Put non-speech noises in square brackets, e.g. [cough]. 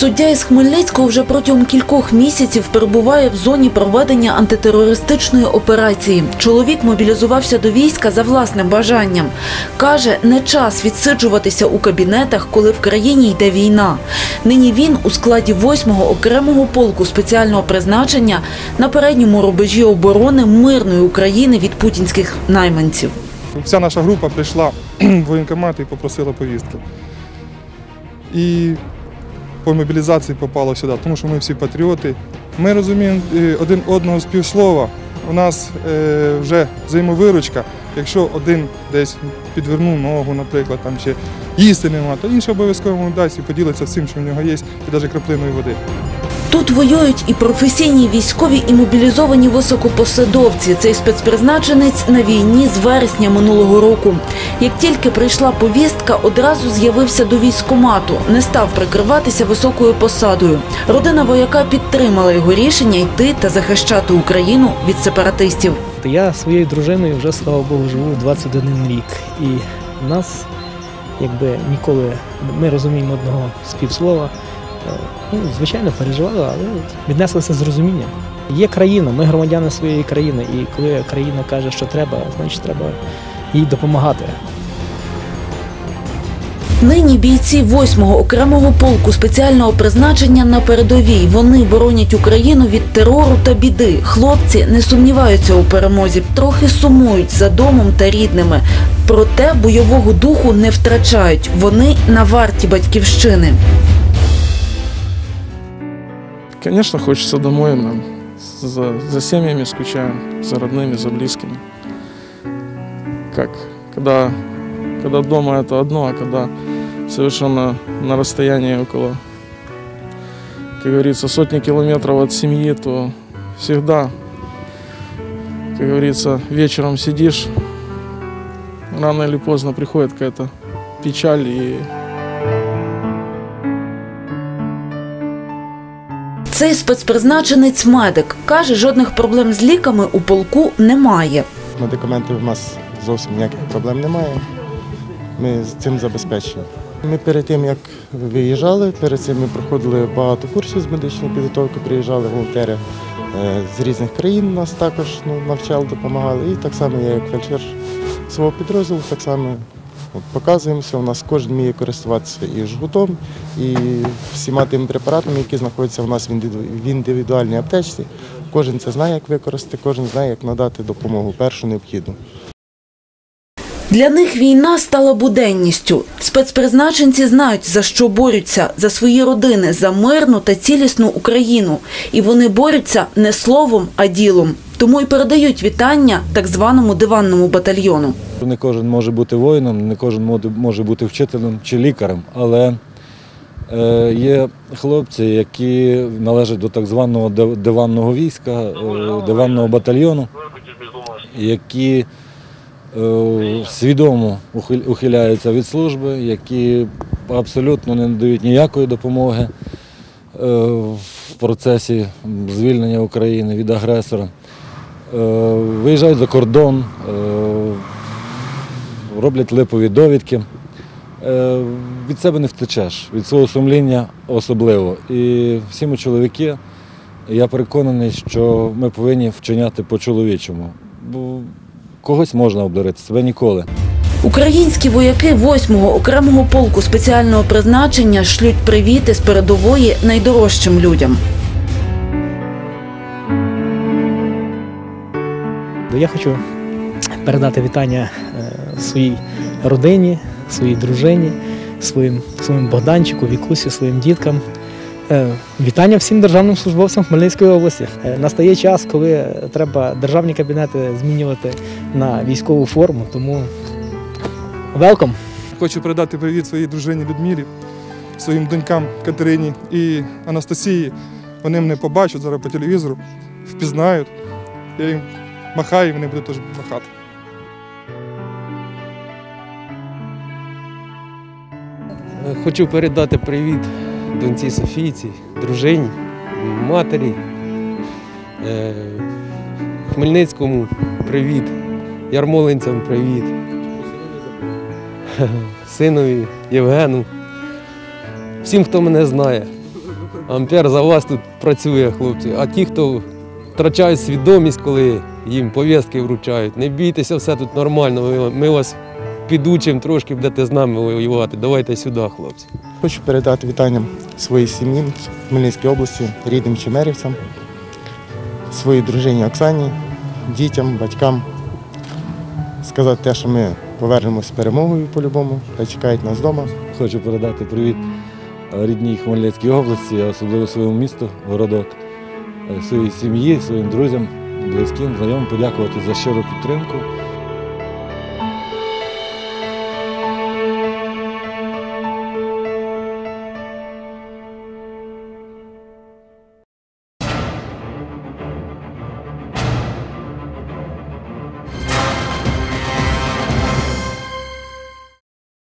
Суддя із Хмельницького вже протягом кількох місяців перебуває в зоні проведення антитерористичної операції. Чоловік мобілізувався до війська за власним бажанням. Каже, не час відсиджуватися у кабінетах, коли в країні йде війна. Нині він у складі 8-го окремого полку спеціального призначення на передньому рубежі оборони мирної України від путінських найманців. Вся наша група прийшла [clears throat] в воєнкомат і попросила повістки. І по мобілізації попало сюди, тому що ми всі патріоти. Ми розуміємо е, один одного з півслова. У нас е, вже взаємовиручка. Якщо один десь підвернув ногу, наприклад, там чи їсти нема, то інший обов'язково дасть і поділиться всім, що в нього є, і навіть краплиною води. Тут воюють і професійні військові, і мобілізовані високопосадовці. Цей спецпризначенець на війні з вересня минулого року. Як тільки прийшла повістка, одразу з'явився до військкомату, не став прикриватися високою посадою. Родина вояка підтримала його рішення йти та захищати Україну від сепаратистів. Я своєю дружиною вже, слава Богу, живу 21 рік. І в нас якби ніколи ми розуміємо одного співслова. Е, Ну, звичайно, переживали, але віднеслися з розумінням. Є країна, ми громадяни своєї країни, і коли країна каже, що треба, значить треба їй допомагати. Нині бійці 8-го окремого полку спеціального призначення на передовій. Вони боронять Україну від терору та біди. Хлопці не сумніваються у перемозі, трохи сумують за домом та рідними. Проте бойового духу не втрачають. Вони на варті батьківщини. Конечно, хочется домой нам. За, за семьями скучаем, за родными, за близкими. Как, когда, когда дома это одно, а когда совершенно на расстоянии около, как говорится, сотни километров от семьи, то всегда, как говорится, вечером сидишь, рано или поздно приходит какая-то печаль и Цей спецпризначенець медик каже, жодних проблем з ліками у полку немає. Медикаментів у нас зовсім ніяких проблем немає. Ми з цим забезпечені. Ми перед тим, як виїжджали, перед цим ми проходили багато курсів з медичної підготовки, приїжджали волонтери е, з різних країн, нас також ну, навчали, допомагали. І так само я, як фельдшер свого підрозділу, так само от, показуємося. У нас кожен вміє користуватися і жгутом, і всіма тими препаратами, які знаходяться у нас в індивіду- індивідуальній аптечці. Кожен це знає, як використати, кожен знає, як надати допомогу першу необхідну. Для них війна стала буденністю. Спецпризначенці знають, за що борються за свої родини, за мирну та цілісну Україну. І вони борються не словом, а ділом. Тому й передають вітання так званому диванному батальйону. Не кожен може бути воїном, не кожен може бути вчителем чи лікарем, але е, є хлопці, які належать до так званого диванного війська, е, диванного батальйону, які е, свідомо ухиляються від служби, які абсолютно не надають ніякої допомоги в процесі звільнення України від агресора. Виїжджають за кордон, роблять липові довідки. Е, Від себе не втечеш, від свого сумління особливо. І всі ми чоловіки, я переконаний, що ми повинні вчиняти по-чоловічому. Бо когось можна обдурити, себе ніколи. Українські вояки 8-го окремого полку спеціального призначення шлють привіти з передової найдорожчим людям. Я хочу передати вітання е, своїй родині, своїй дружині, своїм, своїм Богданчику, Вікусі, своїм діткам. Е, Вітання всім державним службовцям Хмельницької області. Е, Настає час, коли треба державні кабінети змінювати на військову форму, тому велком. Хочу передати привіт своїй дружині Людмилі, своїм донькам Катерині і Анастасії. Вони мене побачать зараз по телевізору, впізнають. Я їм махаю, і вони будуть теж махати. Хочу передати привіт доньці Софійці, дружині, матері, е, Хмельницькому привіт, Ярмолинцям привіт, [laughs] синові Євгену, всім, хто мене знає. Ампер за вас тут працює, хлопці. А ті, хто втрачають свідомість, коли їм повістки вручають, не бійтеся, все тут нормально. Ми вас підучимо трошки, будете з нами воювати. Давайте сюди, хлопці. Хочу передати вітання своїй сім'ї в Хмельницькій області, рідним чемерівцям, своїй дружині Оксані, дітям, батькам. Сказати те, що ми повернемось з перемогою по-любому, та чекають нас вдома. Хочу передати привіт е, рідній Хмельницькій області, особливо своєму місту, городок, е, своїй сім'ї, своїм друзям, близьким, знайомим, подякувати за щиру підтримку,